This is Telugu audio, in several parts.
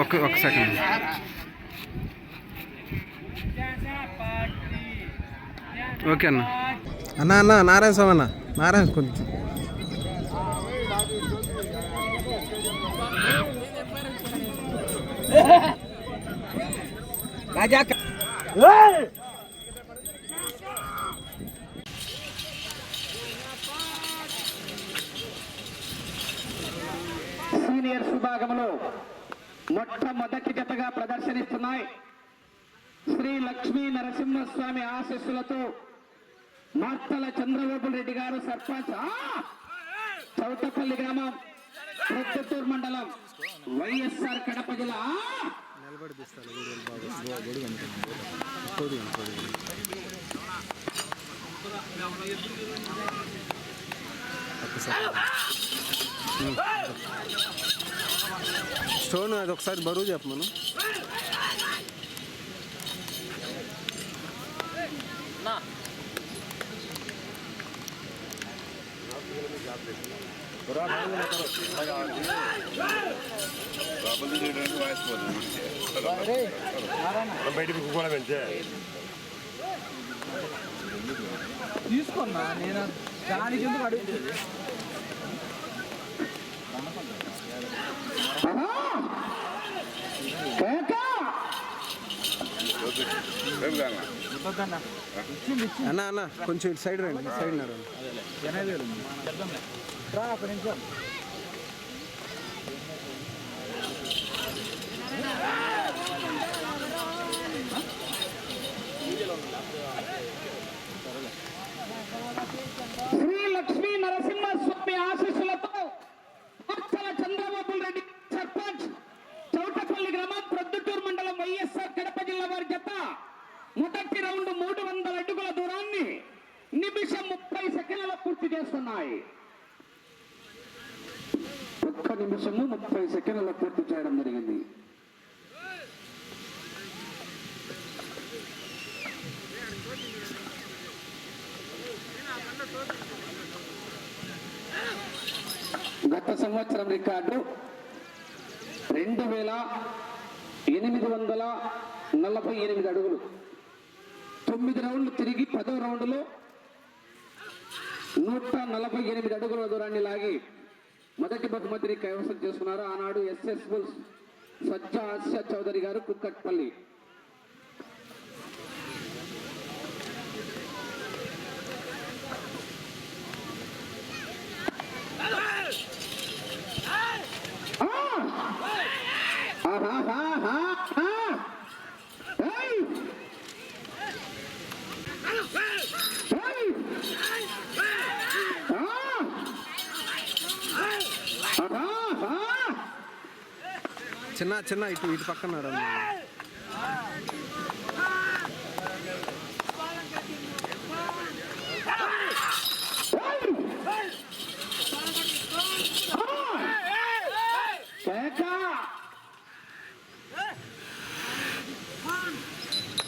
ఒక ఒక సెకండ్ ఓకే అన్న. అన్న అన్న నారాయణ స్వామి అన్న. నారాయణ కొంచెం. సీనియర్స్ విభాగంలో మొట్టమొదటి జతగా ప్రదర్శనిస్తున్నాయి. శ్రీ లక్ష్మీ నరసింహస్వామి ఆశీస్సులతో మార్తల చంద్రబాబు రెడ్డి గారు సర్పంచ్. చౌటపల్లి గ్రామం ప్రొద్దుటూరు మండలం వైఎస్ఆర్ కడప జిల్లా. నిలబడి తీస్తాను వీడియోలు బాగా గొడుగు అనుకుంటుంది కొద్దిగా కొద్దిగా ఒక్కసారి స్టోన్ అది ఒకసారి బరువు చెప్పమను బయటకు కూడా పెంచే తీసుకున్నా నేను దానికి ఎందుకు అడుగుతుంది అన్న అన్న కొంచెం ఇటు సైడ్ రండి ఇటు సైడ్ నడవండి ఎనభై వేలు ఉంది రా ఒక నిమిషం శ్రీ లక్ష్మీ నరసింహస్వామి ఆశీస్సులతో మార్తల చంద్రబాబు రెడ్డి సర్పంచ్ చౌటపల్లి గ్రామం ప్రొద్దుటూరు మండలం వైఎస్ఆర్ కడప జిల్లా వారి జత మొదటి రౌండ్ మూడు వందల అడుగుల దూరాన్ని నిమిషం ముప్పై సెకండ్ల పూర్తి ఉన్నాయి ఒక్క నిమిషము ముప్పై సెకండ్ల పూర్తి చేయడం జరిగింది. గత సంవత్సరం రికార్డు రెండు వేల ఎనిమిది వందల నలభై ఎనిమిది అడుగులు. తొమ్మిది రౌండ్లు తిరిగి పదో రౌండ్లో నూట నలభై ఎనిమిది అడుగుల దూరాన్ని లాగి మొదటి బహుమతిని కైవసం చేసుకున్నారు ఆనాడు ఎస్ఎస్ బుల్స్ సజ్జ చౌదరి గారు కుక్కట్పల్లి. ఆహా చిన్న చిన్న ఇటు ఇటు పక్కన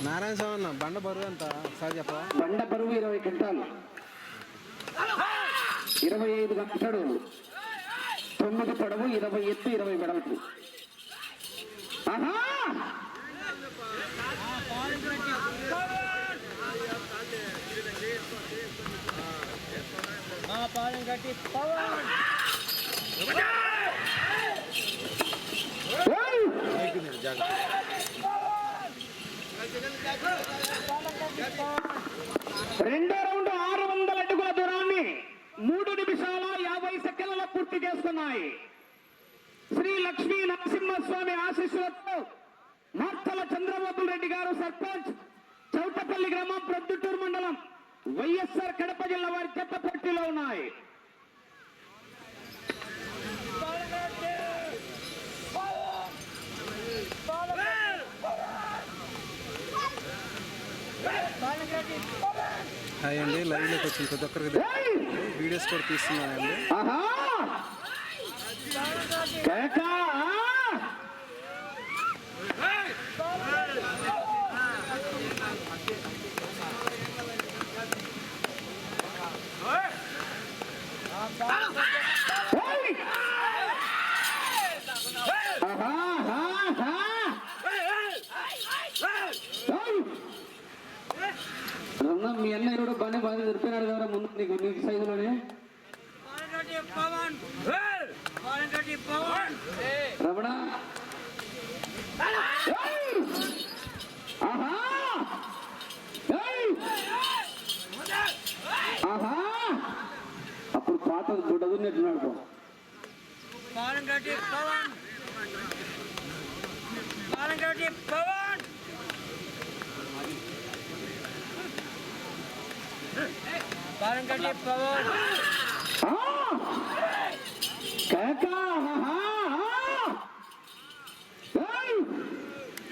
నారాయణ స్వామి అన్న బండ బరువు ఎంత? సార్ చెప్ప బండ బరువు ఇరవై క్వింటాలు. ఇరవై ఐదు లక్షలు. తొమ్మిది పొడవు ఇరవై ఎత్తు ఇరవై వెడల్పు. కట్టి పవన్ రెండో రౌండ్ ఆరు వందల అడుగుల దూరాన్ని మూడు నిమిషాల యాభై సెకండ్ల పూర్తి చేస్తున్నాయి. శ్రీ లక్ష్మీ నరసింహస్వామి ఆశీస్సులతో మార్తల చంద్రబాబు రెడ్డి గారు సర్పంచ్ చౌటపల్లి గ్రామం ప్రొద్దుటూరు మండలం వైఎస్ఆర్ కడప జిల్లా వారి చెత్త పోటీలో ఉన్నాయి. హాయ్ అండి లైవ్లోకి వచ్చిన ప్రతి ఒక్కరికి! వీడియోస్ కూడా తీస్తున్నానండి ఆహా కేక ఏయ్! ఆహా పది దొరికినాడు కదా ముందు నీకు నీకు సైజులోనే రమణ ఏయ్! ఆహా ఏయ్! ఆహా అప్పుడు పాత గుడ్డదున్నట్టున్నాడు పాలంగడ్డి పవన్ పాలంగడ్డి పవన్ పాలంగడ్డి పవన్ ఆ! కేక ఆహా! ఏయ్!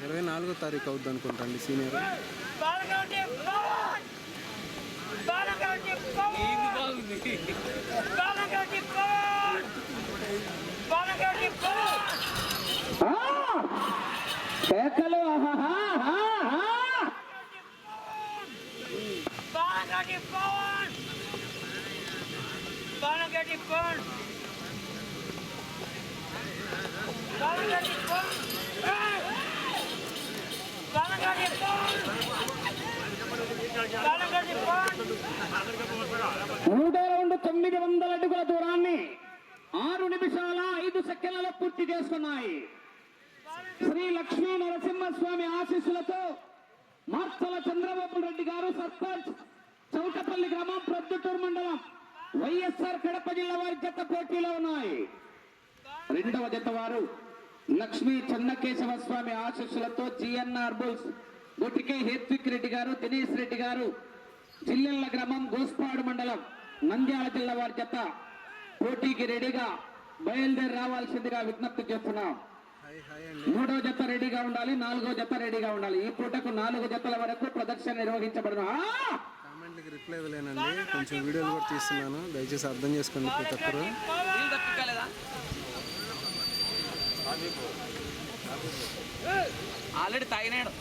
ఇరవై నాలుగో తారీఖు అవుద్ది అనుకుంటాండి సీనియర్. పాలంగడ్డి పవన్ పాలంగడ్డి పవన్ పాలంగడ్డి పవన్ పాలంగడ్డి పవన్ ఆ! కేకలు ఆహా! ఆహా! పాలంగడ్డి పవన్ పాలంగడ్డి పవన్ పాలంగడ్డి పవన్ పాలంగడ్డి పవన్ పాలంగడ్డి పవన్ మూడో రౌండ్ తొమ్మిది వందల అడుగుల దూరాన్ని ఆరు నిమిషాల ఐదు సెకండ్లలో పూర్తి చేస్తున్నాయి శ్రీ లక్ష్మీ నరసింహస్వామి ఆశీస్సులతో మార్చల చంద్రబాబు రెడ్డి గారు సర్పంచ్ చౌకపల్లి గ్రామం ప్రొద్దుటూరు మండలం. వైఎస్ఆర్ కడప జిల్లా వారి జత పోటీలో ఉన్నాయి. రెండవ జత వారు లక్ష్మీ చెన్నకేశవ స్వామి ఆశీస్సులతో జిఎన్ఆర్ బుల్స్ గుటికే హేత్విక్ రెడ్డి గారు దినేష్ రెడ్డి గారు జిల్లెళ్ళ గ్రామం గోస్పాడు మండలం నంద్యాల జిల్లా వారి జత పోటీకి రెడీగా బయలుదేరి రావాల్సిందిగా విజ్ఞప్తి చేస్తున్నాం. మూడో జత రెడీగా ఉండాలి నాలుగో జత రెడీగా ఉండాలి. ఈ పూటకు నాలుగు జతల వరకు ప్రదర్శన నిర్వహించబడిన. ఆ! కామెంట్లకి రిప్లై ఇవ్వలేనండి కొంచెం వీడియోలు కూడా తీస్తున్నాను దయచేసి అర్థం చేసుకోండి ప్రతి ఒక్కరు ఆల్రెడీ తాగినాడు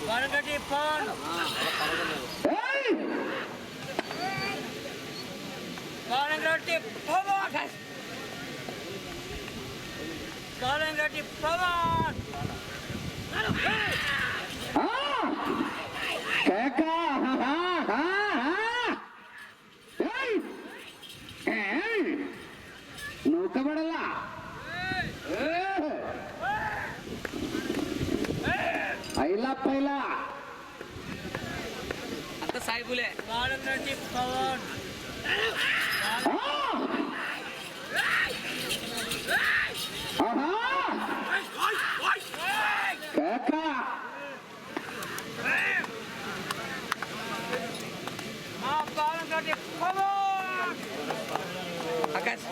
పాలంగడ్డి పవన్! కేక! నూకబడలా ఏ! ఐలా పైలా అంత సాయిబులే పాలంగడ్డి పవన్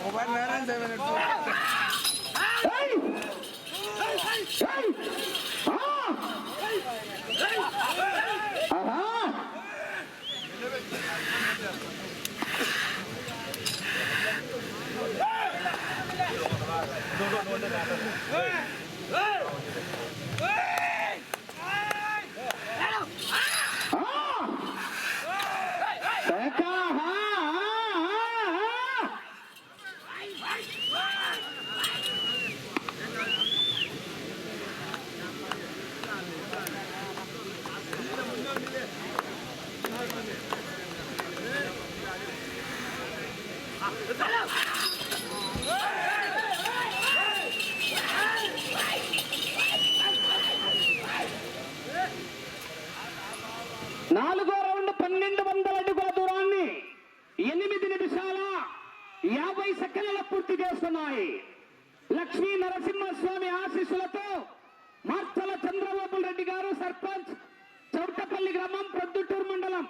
ఆకాశ్ ఏయ్! ఏయ్! ఆ! ఆహా! ఆ! కేక! ఆహా! ఆహా! నాలుగో పన్నెండు వందల అడుగుల దూరాన్ని ఎనిమిది నిమిషాల యాభై సెకండ్ల పూర్తి చేస్తున్నాయి. లక్ష్మీ నరసింహస్వామి ఆశీస్సులతో మార్చల చంద్రబాబు రెడ్డి గారు సర్పంచ్ చౌటపల్లి గ్రామం ప్రొద్దుటూరు మండలం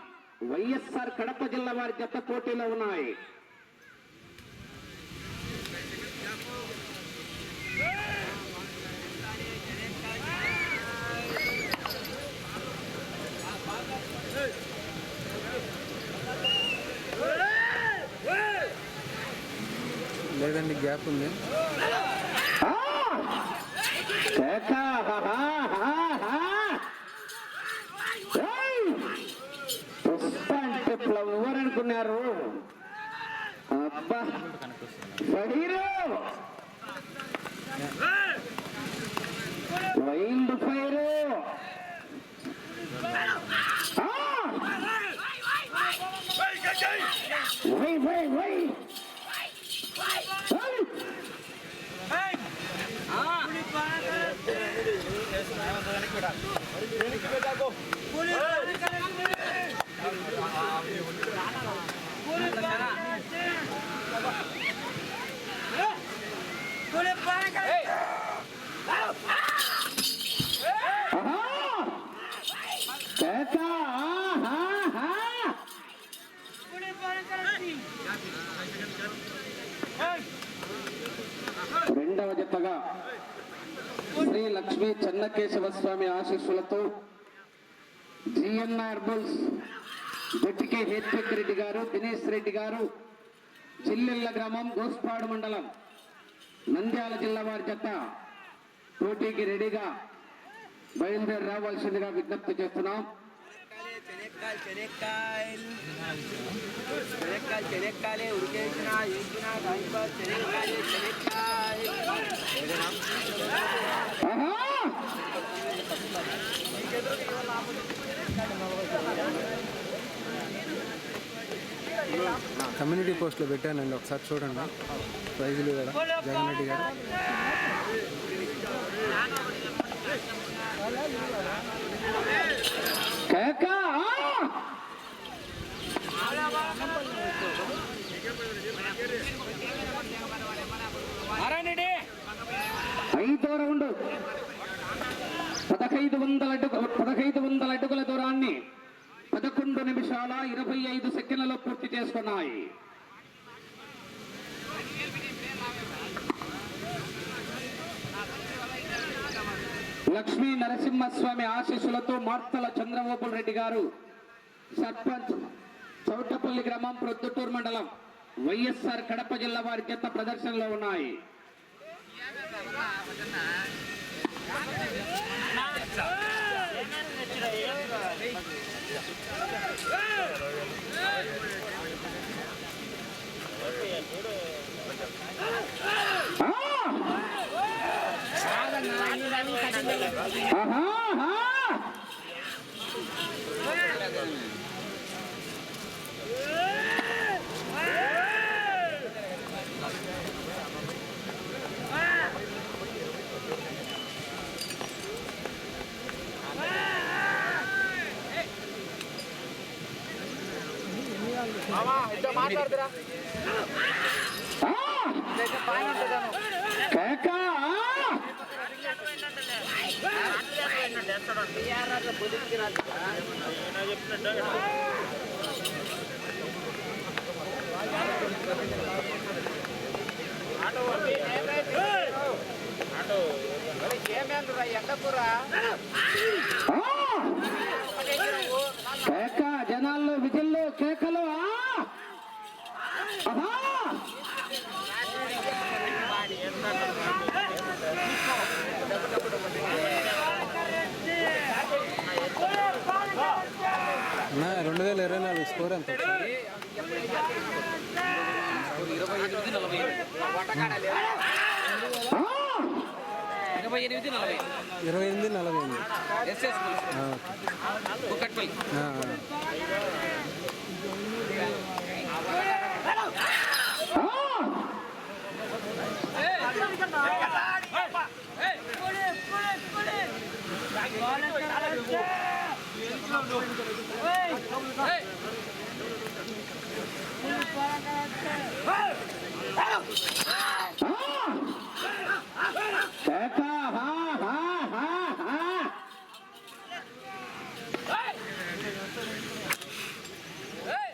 వైఎస్ఆర్ కడప జిల్లా వారి జత పోటీలో ఉన్నాయి. లేదండి గ్యాప్ ఉంది పుష్ప అంటే ఫ్లవర్ అనుకున్నారు అబ్బా వైల్డ్ ఫైర్ వై వై వై పులి పానకం పులి పానకం పులి పానకం ఆహా. కేక. ఆహా. పులి పానకం రెండవ జతగా శ్రీ లక్ష్మీ చెన్నకేశవ స్వామి ఆశీస్సులతో జిఎన్ఆర్ బుల్స్ గట్టికే హేత్విక్ రెడ్డి గారు దినేష్ రెడ్డి గారు జిల్లెళ్ళ గ్రామం గోస్పాడు మండలం నంద్యాల జిల్లా వారి జత పోటీకి రెడీగా బయలుదేరి రావాల్సిందిగా విజ్ఞప్తి చేస్తున్నాం. చెనక్కాయలు చెనక్కాయలు చెనక్కాయలు చెనక్కాయలే ఉడికేసిన వేసిన చెనక్కాయలు చెనక్కాయలు ఆహా! కమ్యూనిటీ పోస్ట్లో పెట్టానండి ఒకసారి చూడండి. ప్రైజులు కూడా. జగన్ రెడ్డి గారు. ఐదో రౌండ్. పదహైదు వందల పదహైదు వందల అడుగుల దూరాన్ని పదకొండు నిమిషాల ఇరవై ఐదు సెకండ్లలో పూర్తి చేసుకున్నాయి. లక్ష్మీ నరసింహస్వామి ఆశీస్సులతో మార్తల చంద్రబాబు రెడ్డి గారు సర్పంచ్ చౌటపల్లి గ్రామం ప్రొద్దుటూరు మండలం వైఎస్ఆర్ కడప జిల్లా వారి చేత ప్రదర్శనలో ఉన్నాయి. ఆహా, ఆహా! ఆ! కేక! జనాల్లో విజిల్లో కేకలో ఆ! ఆహా! నా రెండు వేల ఇరవై నాలుగు స్కోర్ ఎంత ఇరవై ఎనిమిది నలభై ఆ! ఇరవై ఎనిమిది నలభై ఇరవై ఎనిమిది నలభై ఎనిమిది ఎస్ఎస్ ఆ, కుక్కట్పల్లి ఆ, ఆ! పులి పులి పులి పానకం ఏయ్ ఏయ్!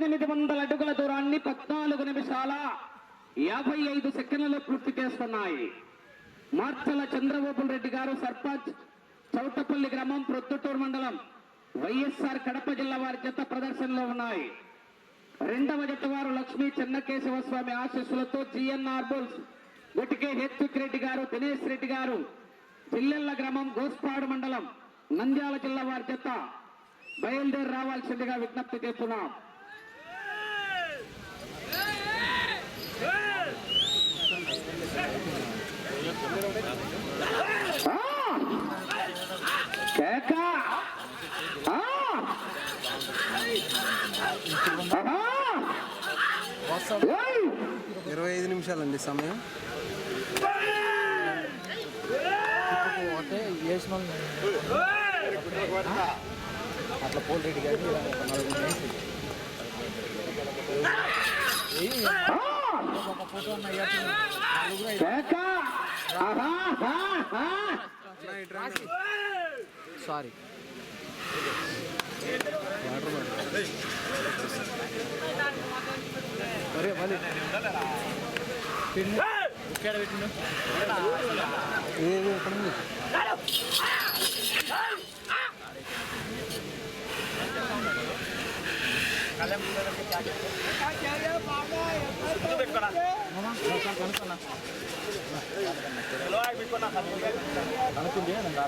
పద్దెనిమిది వందల అడుగుల దూరాన్ని పద్నాలుగు నిమిషాల యాభై ఐదు సెకండ్లలో పూర్తి చేస్తున్నాయి. మార్చల చంద్రబాబు రెడ్డి గారు సర్పంచ్ చౌటపల్లి గ్రామం ప్రొద్దుటూరు మండలం వైఎస్ఆర్ కడప జిల్లా వారి జత ప్రదర్శనలో ఉన్నాయి. రెండవ జత వారు లక్ష్మీ చెన్నకేశవ స్వామి ఆశీస్సులతో జిఎన్ఆర్ బోల్స్ గుటికే హెచ్విక్ రెడ్డి గారు దినేష్ రెడ్డి గారు జిల్లెళ్ళ గ్రామం గోస్పాడు మండలం నంద్యాల జిల్లా వారి జత బయలుదేరి రావాల్సిందిగా విజ్ఞప్తి చేస్తున్నాం ఆ! కేక! ఆ! ఆహా! ఏయ్! ఇరవై ఐదు నిమిషాలండి సమయం. అట్లా పోల్ రెడ్డి గారు కేక! ఆహా! ఆహా! ఆహా!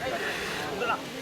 సారీ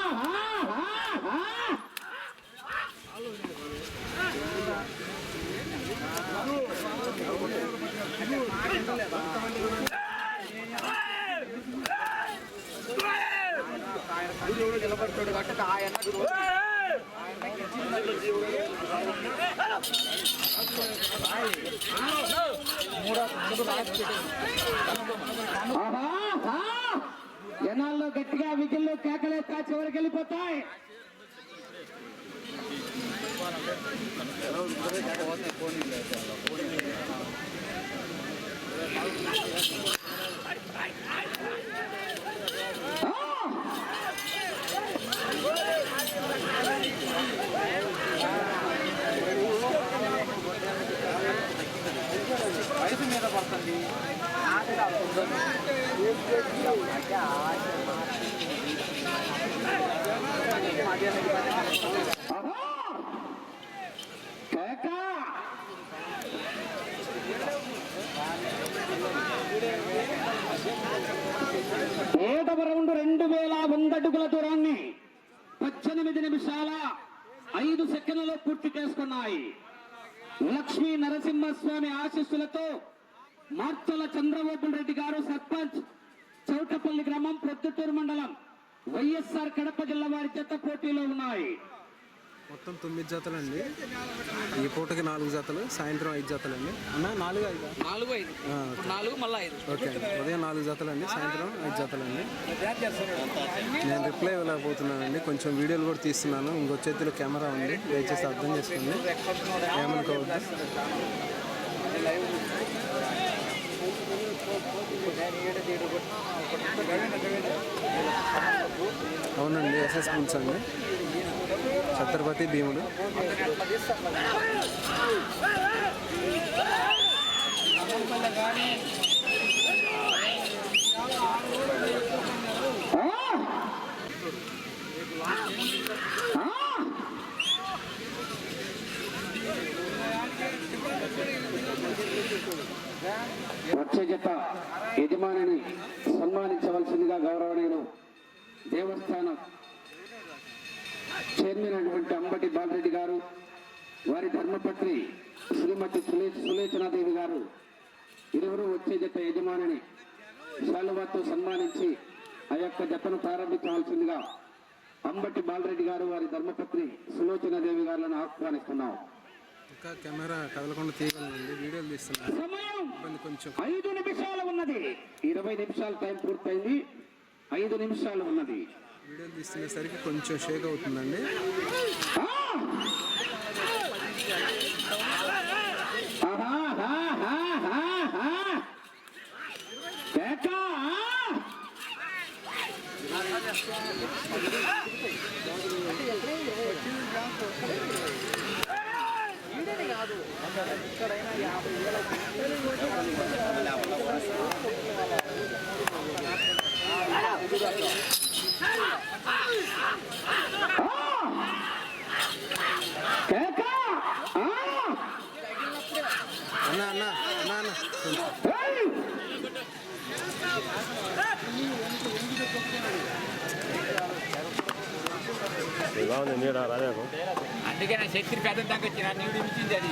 నిలబడతాడు కాబట్టి ఆ ఆహా! జనాల్లో గట్టిగా విజిల్లో కేకలేస్తా చివరికి వెళ్ళిపోతాయి వయసు మీద పడుతుంది ఆహా! రౌండ్ రెండు వేల వంద అడుగుల దూరాన్ని పద్దెనిమిది నిమిషాల ఐదు సెకండ్లలో పూర్తి చేసుకున్నాయి లక్ష్మీ నరసింహస్వామి ఆశీస్సులతో మార్చల చంద్రబాబు రెడ్డి గారు సర్పంచ్ చౌటపల్లి గ్రామం ప్రొద్దుటూరు మండలం వైఎస్ఆర్ కడప జిల్లా వారి జత పోటీలో ఉన్నాయి. మొత్తం తొమ్మిది జతలండి. ఈ పూటకి నాలుగు జతలు సాయంత్రం ఐదు జతలండి. అన్న నాలుగు ఐదు? నాలుగు ఐదు. నాలుగు మళ్ళీ ఐదు. ఓకే అండి. ఉదయం నాలుగు జతలండి సాయంత్రం ఐదు జతలండి. నేను రిప్లై ఇవ్వలేకపోతున్నానండి. కొంచెం వీడియోలు కూడా తీస్తున్నాను. ఇంకో చేతిలో కెమెరా ఉంది. దయచేసి అర్థం చేసుకోండి. ఏమనుకోవద్దు. అవునండి ఎస్ఎస్ స్కూల్స్ అండి ఛత్రపతి భీముడు Thank you. వచ్చే జత యజమానిని సన్మానించవలసిందిగా గౌరవనీయులు దేవస్థానం చైర్మన్ అయినటువంటి అంబటి బాలరెడ్డి గారు వారి ధర్మపత్రి శ్రీమతి సులే సులేచనాదేవి గారు ఇరువురు వచ్చే జత యజమానిని శాలువాతో సన్మానించి ఆ యొక్క జతను ప్రారంభించవలసిందిగా అంబటి బాలరెడ్డి గారు వారి ధర్మపత్ని సులోచనాదేవి గారులను ఆహ్వానిస్తున్నాం. ఇంకా కెమెరా కదలకుండా తీయగలనండి. వీడియోలు తీస్తున్నాను సమయం ఇబ్బంది కొంచెం. ఐదు నిమిషాలు ఉన్నది. ఇరవై నిమిషాల టైం పూర్తయింది. ఐదు నిమిషాలు ఉన్నది. వీడియోలు తీస్తునేసరికి కొంచెం షేక్ అవుతుందండి. అన్న అన్న అన్న అన్న ఇలా ఉంది నీడ రాజాకు అందుకే నా శక్తి పెద్ద నీడు ఇచ్చింది అది?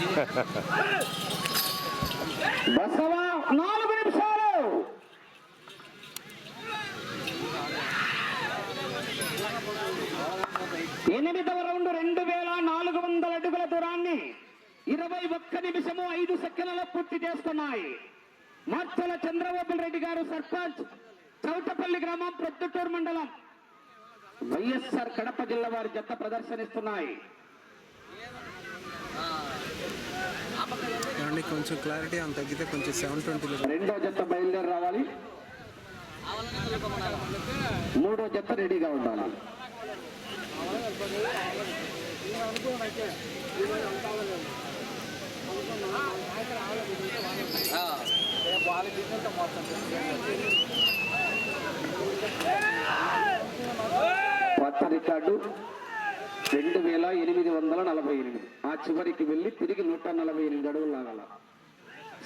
నాలుగు నిమిషాలు. ఎనిమిదవ రౌండ్ రెండు వేల నాలుగు వందల అడుగుల దూరాన్ని ఇరవై ఒక్క నిమిషము ఐదు సెకండ్లలో పూర్తి చేస్తున్నాయి. మార్చల చంద్రబాబు రెడ్డి గారు సర్పంచ్ చౌటపల్లి గ్రామం ప్రొద్దుటూరు మండలం. వైఎస్ఆర్ కడప జిల్లా వారి జత ప్రదర్శనిస్తున్నాయి. ఏమండి కొంచెం క్లారిటీ అంత తగ్గితే కొంచెం సెవెన్ ట్వంటీలో రెండో జత బయలుదేరి రావాలి. మూడో జత రెడీగా ఉండాలి. కొత్త రికార్డు. రెండు వేల ఎనిమిది వందల నలభై ఎనిమిది. ఆ చివరికి వెళ్ళి తిరిగి నూట నలభై ఎనిమిది అడుగులు లాగాల.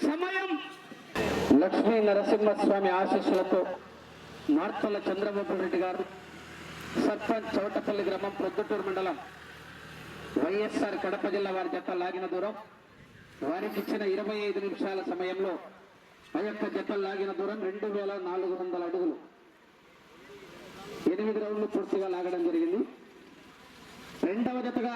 సమయం! లక్ష్మీ నరసింహస్వామి ఆశీస్సులతో నార్తల చంద్రబాబు రెడ్డి గారు సర్పంచ్ చౌటపల్లి గ్రామం ప్రొద్దుటూరు మండలం వైఎస్ఆర్ కడప జిల్లా వారి జత లాగిన దూరం. వారికి ఇచ్చిన ఇరవై ఐదు నిమిషాల సమయంలో ఆ యొక్క జత లాగిన దూరం రెండు వేల నాలుగు వందల అడుగులు. ఎనిమిది రౌండ్లు పూర్తిగా లాగడం జరిగింది. రెండవ జతగా